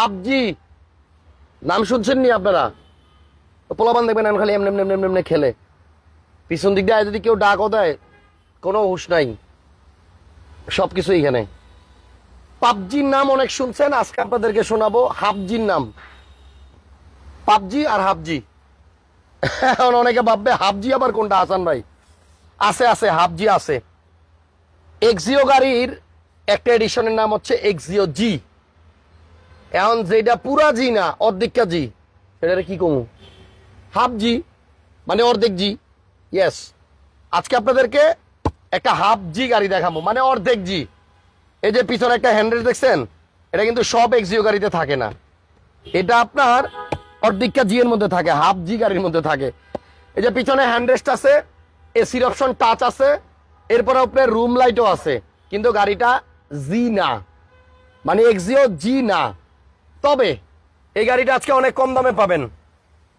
PUBG. নাম শুনছেন নি আপনারা? তো পোলাপান দেখবেন এখন খালি এমনি এমনি এমনি খেলে। পিছন দিক দিয়ে যদি কেউ ডাকও দেয়, কোনো হুশ নাই। সবকিছু এখানে পাবজির নাম অনেক শুনছেন, আজকে আপনাদেরকে শোনাবো হাফজির নাম। পাবজি আর হাফজি এখন অনেকে ভাববে হাফজি আবার কোনটা? আসান ভাই। আছে আছে হাফজি আছে। এক্সিও গাড়ির একটা এডিশনের নাম হচ্ছে এক্সিও জি এখন যেটা পুরা জি না, অর্ধেকটা জি সেটা কি কমু? হাফ জি মানে অর্ধেক জি। ইয়েস আজকে আপনাদেরকে একটা হাফ জি গাড়ি দেখাবো মানে অর্ধেক জি। এই যে পিছনে একটা হ্যান্ডেল দেখছেন, এটা কিন্তু সব এক্সিও গাড়িতে থাকে না। এটা আপনার অর্ধেকটা জি এর মধ্যে থাকে, হাফ জি গাড়ির মধ্যে থাকে। এই যে পিছনে হ্যান্ডরেস্ট আছে এসির অপশন টাচ আছে, এরপরে আপনার রুম লাইটও আছে, কিন্তু গাড়িটা জি না। মানে এক্সিও জি না। তবে এই গাড়িটা আজকে অনেক কম দামে পাবেন।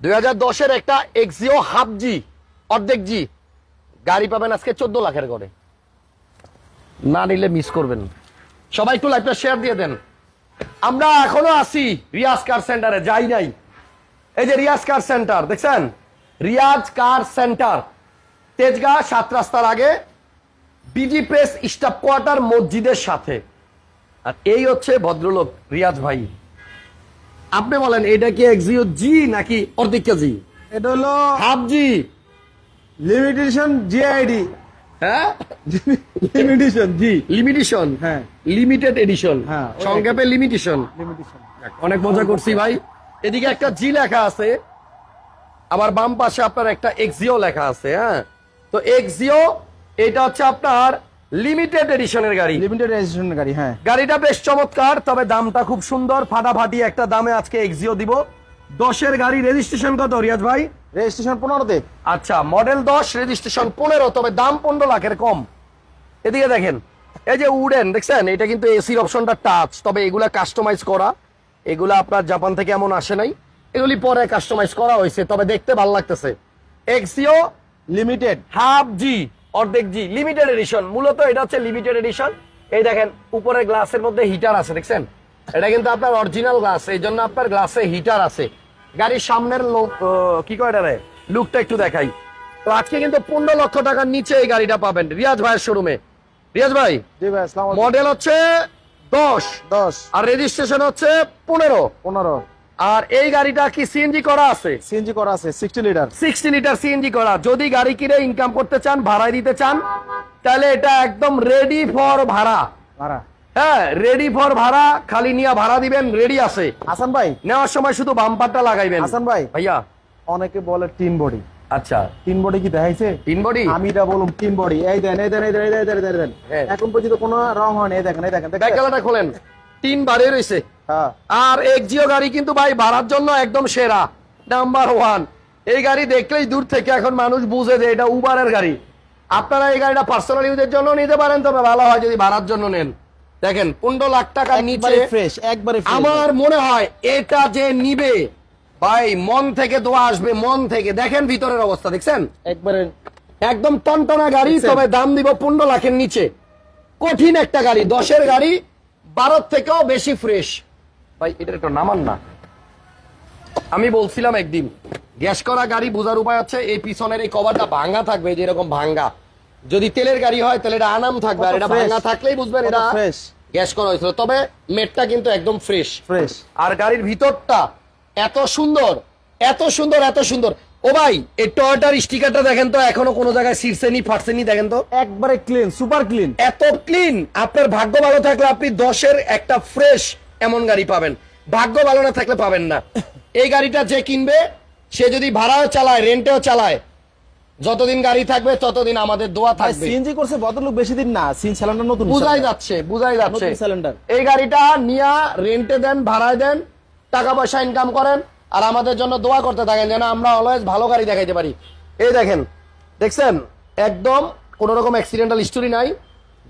দুই হাজার দশের একটা এক্সিও হাফ জি অর্ধেক জি গাড়ি পাবেন আজকে চোদ্দ লাখের করে না নিলে মিস করবেন। সবাই একটু লাইভটা শেয়ার দিয়ে দেন। আমরা এখনও আছি রিয়াজ কার সেন্টারে যাই নাই। এই যে রিয়াজ কার সেন্টার দেখছেন? রিয়াজ কার সেন্টার তেজগাঁ, সাত রাস্তার আগে বিজি প্রেস স্টাফ কোয়ার্টার মসজিদের সাথে। আর এই হচ্ছে ভদ্রলোক রিয়াজ ভাই। আপনি বলেন এটা কি এক্সিও জি নাকি অর্ধেকটা জি এটা হলো হাফ জি। লিমিটেশন জিআইডি হ্যাঁ? লিমিটেশন জি লিমিটেশন হ্যাঁ। লিমিটেড এডিশন হ্যাঁ, সংক্ষেপে লিমিটেশন লিমিটেশন অনেক মজা করছি ভাই। এদিকে একটা জি লেখা আছে আবার বাম পাশে আপনার একটা এক্সিও লেখা আছে হ্যাঁ? তো এক্সিও এটা হচ্ছে আপনার লিমিটেড এডিশনের গাড়ি। লিমিটেড রেজিস্ট্রেশন গাড়ি হ্যাঁ। গাড়িটা বেশ চমৎকার তবে দামটা খুব সুন্দর। ফাটাফাটি একটা দামে আজকে এক্সিও দিব। দশের গাড়ি রেজিস্ট্রেশন কত রিয়াজ ভাই? রেজিস্ট্রেশন পনেরোতে আচ্ছা মডেল দশ রেজিস্ট্রেশন পনেরো তবে দাম পনেরো লাখের কম। এদিকে দেখেন এই যে উডেন দেখছেন? এটা কিন্তু এসির অপশনটা টাচ তবে এগুলা কাস্টমাইজ করা। এগুলা আপনার জাপান থেকে এমন আসে নাই। এগুলি পরে কাস্টমাইজ করা হয়েছে তবে দেখতে ভালো লাগতেছে। এক্সিও লিমিটেড হাফ জি অর্ধেক জি লিমিটেড এডিশন মূলত এটা হচ্ছে লিমিটেড এডিশন এই দেখেন উপরে গ্লাসের মধ্যে হিটার আছে দেখছেন? এটা কিন্তু আপনার অরিজিনাল গ্লাস এই জন্য আপনার গ্লাসে হিটার আছে। গাড়ির সামনের লোক কি কয় এটা রে? লুকটা একটু দেখাই। তো আজকে কিন্তু পনেরো লক্ষ টাকার নিচে এই গাড়িটা পাবেন রিয়াজ ভাইয়ের শোরুমে রিয়াজ ভাই জি ভাই আসসালাম মডেল হচ্ছে দশ। দশ। আর রেজিস্ট্রেশন হচ্ছে পনেরো। পনেরো। আর এই গাড়িটা কি সিএনজি করা আছে? সিএনজি করা আছে sixty litre sixty litre CNG করা। যদি গাড়ি কিনে ইনকাম করতে চান ভাড়ায় দিতে চান তাহলে এটা একদম রেডি ফর ভাড়া। ভাড়া। হ্যাঁ রেডি ফর ভাড়া খালি নিয়ে ভাড়া দিবেন রেডি আছে। হাসান ভাই। নেওয়ার সময় শুধু বাম্পারটা লাগাইবেন। হাসান ভাই। ভাইয়া। অনেকে বলে তিন বডি। আচ্ছা। তিন বডি কি দেখাইছে? তিন বডি? আমি এটা বলুন তিন বডি। এই দেন এই দেন এই দেন এই দেন, এই দেন, হ্যাঁ। এখন পর্যন্ত কোনো রং হয়নি। এই দেখেন এই দেখেন ব্যাকগ্রাউন্ডটা খোলেন। তিন বারে রয়েছে আর এক জিও গাড়ি কিন্তু ভাই ভাড়ার জন্য একদম সেরা। নাম্বার ওয়ান এই গাড়ি দেখলেই দূর থেকে এখন মানুষ বুঝে যে এটা উবারের গাড়ি। আপনারা এই গাড়িটা পার্সোনাল ইউজের জন্য নিতে পারেন তবে ভালো হয় যদি ভাড়ার জন্য নেন। দেখেন পনেরো লাখ টাকার নিচে ফ্রেশ একবারে আমার মনে হয় এটা যে নিবে ভাই মন থেকে দোয়া আসবে মন থেকে। দেখেন ভিতরের অবস্থা দেখছেন? একবারে একদম টনটনা গাড়ি? তবে দাম দিব পনেরো লাখের নিচে। কঠিন একটা গাড়ি দশের গাড়ি বারোর থেকেও বেশি ফ্রেশ ভাই এটা একটু নামান না। আমি বলছিলাম একদিন গ্যাস করা গাড়ি বোঝার উপায় হচ্ছে এই পিছনের এই কভারটা ভাঙ্গা থাকবে এই যে এরকম ভাঙ্গা। যদি তেলের গাড়ি হয় তাহলে এটা আনাম থাকবে আর এটা। ভাঙ্গা থাকলেই বুঝবেন এটা fresh। গ্যাস করা হয়েছিল। তবে মেটটা কিন্তু একদম ফ্রেশ ফ্রেশ আর গাড়ির ভিতরটা এত সুন্দর এত সুন্দর এত সুন্দর। ও ভাই এই টয়টার স্টিকারটা দেখেন তো এখনও কোনো জায়গায় শীর্ষেনি ফাটসেনি দেখেন তো। একবারে ক্লিন সুপার ক্লিন এত ক্লিন আপনার ভাগ্য ভালো থাকলে আপনি দশের একটা ফ্রেশ এমন গাড়ি পাবেন। ভাগ্য ভালো না থাকলে পাবেন না। এই গাড়িটা যে কিনবে সে যদি ভাড়াও চালায় রেন্টেও চালায় যতদিন গাড়ি থাকবে ততদিন আমাদের দোয়া থাকবে। সিএনজি করছে ভদ্রলোক বেশি দিন না সিএন সিলিন্ডার নতুন বুঝাই যাচ্ছে বুঝাই যাচ্ছে। নতুন সিলিন্ডার এই গাড়িটা নিয়া রেন্টে দেন ভাড়ায় দেন টাকা পয়সা ইনকাম করেন আর আমাদের জন্য দোয়া করতে থাকেন যেন আমরা অলওয়েজ ভালো গাড়ি দেখাইতে পারি। এই দেখেন দেখছেন? একদম কোন রকম অ্যাক্সিডেন্টাল হিস্টোরি নাই।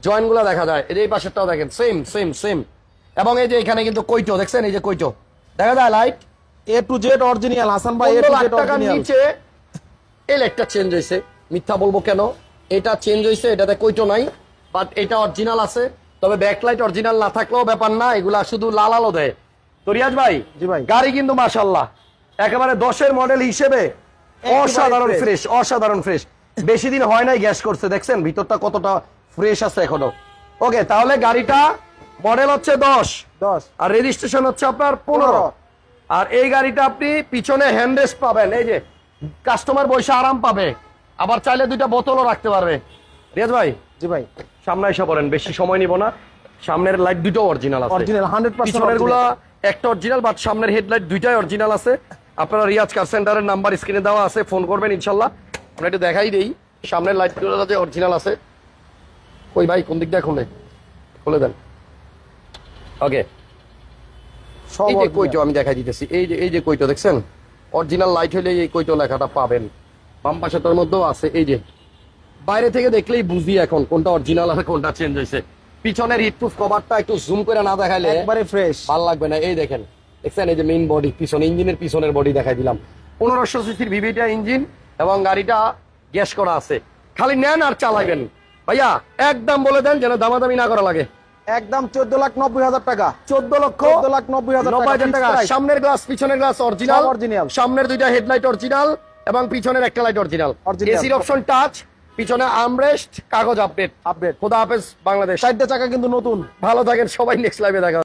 জয়েন্টগুলো দেখা যায়। এই পাশেরটাও দেখেন সেম সেম সেম এবং এই যে এখানে কিন্তু কৈটো দেখছেন? এই যে কৈটো দেখা যায় light A to Z original Hasan ভাই এ টু জেড অরিজিনাল নিচে এই লাইটটা চেঞ্জ হয়েছে মিথ্যা বলব কেন? এটা চেঞ্জ হয়েছে এটাতে কইটো নাই। বাট এটা অরিজিনাল আছে। তবে ব্যাকলাইট অরিজিনাল না থাকলেও ব্যাপার না এগুলা শুধু লাল আলো দেয়। তো রিয়াজ ভাই জি ভাই। গাড়ি কিন্তু মাশাল্লাহ একেবারে দশের মডেল হিসেবে অসাধারণ ফ্রেশ অসাধারণ ফ্রেশ বেশি দিন হয় নাই গ্যাস করছে দেখছেন? ভিতরটা কতটা ফ্রেশ আছে এখনও। ওকে তাহলে গাড়িটা মডেল হচ্ছে দশ। দশ। আর রেজিস্ট্রেশন হচ্ছে আপনার পনেরো। আর এই গাড়িটা আপনি পিছনে হ্যান্ডরেস্ট পাবেন। এই যে কাস্টমার বসে আরাম পাবে। আবার চাইলে দুইটা বোতলও রাখতে পারবে। রিয়াজ ভাই জি ভাই। সামনে এসে পড়েন বেশি সময় নিব না। সামনের লাইট দুটো অরিজিনাল আছে। অরিজিনাল হান্ড্রেড পার্সেন্টগুলা একটা অরিজিনাল বাট সামনের হেডলাইট দুইটাই অরিজিনাল আছে। আপনারা রিয়াজ কার সেন্টারের নাম্বার স্ক্রিনে দেওয়া আছে ফোন করবেন ইনশাল্লাহ। আমরা একটু দেখাই দেই সামনের লাইটগুলো যে অরিজিনাল আছে। ওই ভাই কোন দিক দিয়ে খুলে? খুলে দেন। ওকে সব এই যে কইটো আমি দেখাই দিতেছি। এই যে এই যে কইটো দেখছেন? অরিজিনাল লাইট হলে এই কইটো লেখাটা পাবেন। বাম পাশেটার মধ্যেও আছে। এই যে বাইরে থেকে দেখলেই বুঝি এখন কোনটা অরিজিনাল আর কোনটা চেঞ্জ হয়েছে পিছনের হিটপ্রুফ কভারটা একটু জুম করে না দেখাইলে একবারে ফ্রেশ ভালো লাগবে না। এই দেখেন দেখছেন? এই যে মেইন বডি পিছনে ইঞ্জিনের পিছনের বডি দেখাই দিলাম। পনেরোশো সিসির ভিভিটা ইঞ্জিন এবং গাড়িটা গ্যাস করা আছে। খালি নেন আর চালাইবেন ভাইয়া একদম বলে দেন যেন দামাদামি না করা লাগে। একদম চোদ্দ লাখ নব্বই হাজার টাকা। চোদ্দ লক্ষ চোদ্দ লাখ নব্বই হাজার নব্বই হাজার টাকা। সামনের গ্লাস পিছনের গ্লাস অরিজিনাল original। সামনের দুইটা হেডলাইট অরিজিনাল এবং পিছনের একটা লাইট অরিজিনাল। এসির অপশন টাচ পিছনে আমরেস্ট, কাগজ আপডেট আপডেট খোদা হাফেজ, বাংলাদেশ। সাহিত্য চাকা কিন্তু নতুন। ভালো থাকেন, সবাই নেক্সট লাইভে দেখা।